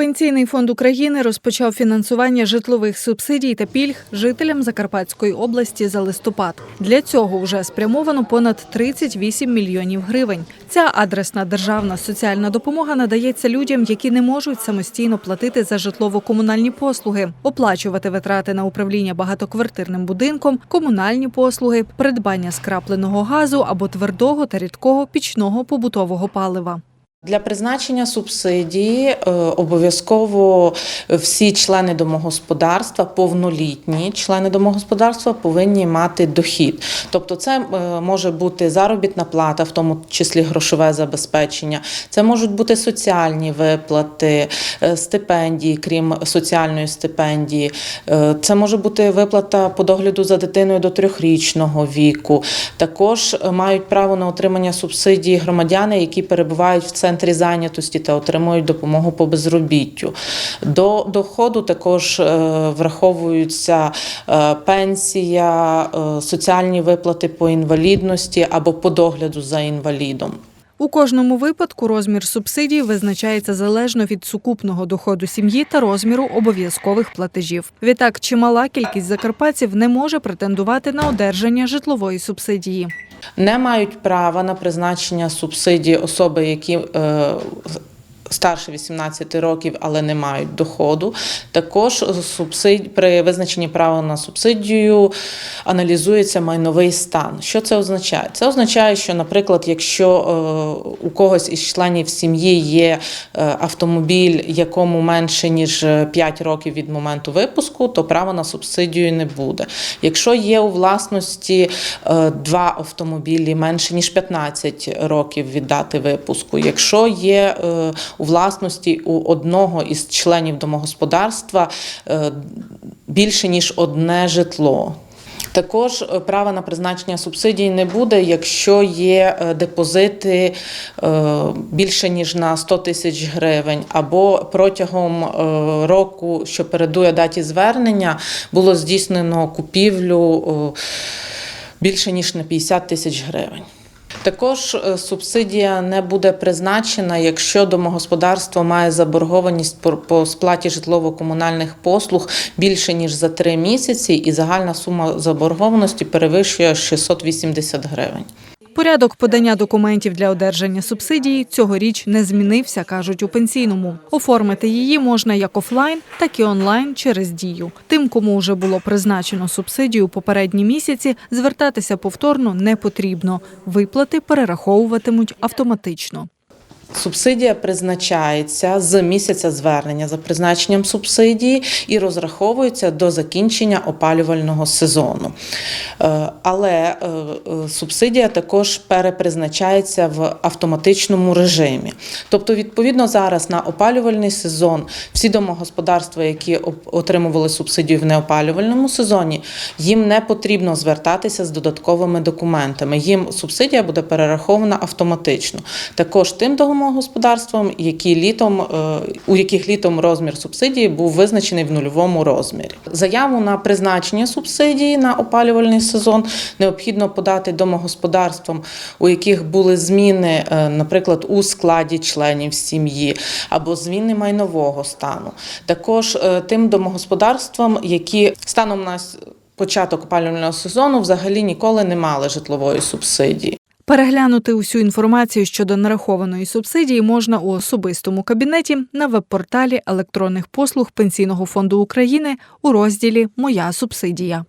Пенсійний фонд України розпочав фінансування житлових субсидій та пільг жителям Закарпатської області за листопад. Для цього вже спрямовано понад 38 мільйонів гривень. Ця адресна державна соціальна допомога надається людям, які не можуть самостійно платити за житлово-комунальні послуги, оплачувати витрати на управління багатоквартирним будинком, комунальні послуги, придбання скрапленого газу або твердого та рідкого пічного побутового палива. Для призначення субсидії е, обов'язково всі члени домогосподарства, повнолітні члени домогосподарства повинні мати дохід. Тобто, це е, може бути заробітна плата, в тому числі грошове забезпечення, це можуть бути соціальні виплати, е, стипендії, крім соціальної стипендії. Це може бути виплата по догляду за дитиною до трьохрічного віку. Також мають право на отримання субсидії громадяни, які перебувають в центрі зайнятості та отримують допомогу по безробіттю. До доходу також е, враховуються е, пенсія, е, соціальні виплати по інвалідності або по догляду за інвалідом. У кожному випадку розмір субсидій визначається залежно від сукупного доходу сім'ї та розміру обов'язкових платежів. Відтак, чимала кількість закарпатців не може претендувати на одержання житлової субсидії. Не мають права на призначення субсидії особи, які е, старше 18 років, але не мають доходу. Також субсид... при визначенні права на субсидію аналізується майновий стан. Що це означає? Це означає, що, наприклад, якщо е, у когось із членів сім'ї є е, автомобіль, якому менше ніж 5 років від моменту випуску, то права на субсидію не буде. Якщо є у власності е, два автомобілі менше ніж 15 років від дати випуску, якщо є е, у власності у одного із членів домогосподарства е, більше ніж одне житло. Також е, права на призначення субсидій не буде, якщо є е, депозити більше ніж на 100 тисяч гривень, або протягом року, що передує даті звернення, було здійснено купівлю більше ніж на 50 тисяч гривень. Також е, субсидія не буде призначена, якщо домогосподарство має заборгованість по- по сплаті житлово-комунальних послуг більше ніж за три місяці, і загальна сума заборгованості перевищує 680 гривень. Порядок подання документів для одержання субсидії цьогоріч не змінився, кажуть у пенсійному. Оформити її можна як офлайн, так і онлайн через дію. Тим, кому вже було призначено субсидію попередні місяці, звертатися повторно не потрібно. Виплати перераховуватимуть автоматично. Субсидія призначається з місяця звернення за призначенням субсидії і розраховується до закінчення опалювального сезону. Е, Але е, е, субсидія також перепризначається в автоматичному режимі. Тобто, відповідно, зараз на опалювальний сезон всі домогосподарства, які отримували субсидію в неопалювальному сезоні, їм не потрібно звертатися з додатковими документами. Їм субсидія буде перерахована автоматично. Також тим домогосподарствам, які літом, е, у яких літом розмір субсидії був визначений в нульовому розмірі. Заяву на призначення субсидії на опалювальний сезон необхідно подати домогосподарствам, у яких були зміни, е, наприклад, у складі членів сім'ї або зміни майнового стану. Також е, тим домогосподарствам, які станом на початок опалювального сезону взагалі ніколи не мали житлової субсидії. Переглянути усю інформацію щодо нарахованої субсидії можна у особистому кабінеті на веб-порталі електронних послуг Пенсійного фонду України у розділі Моя субсидія.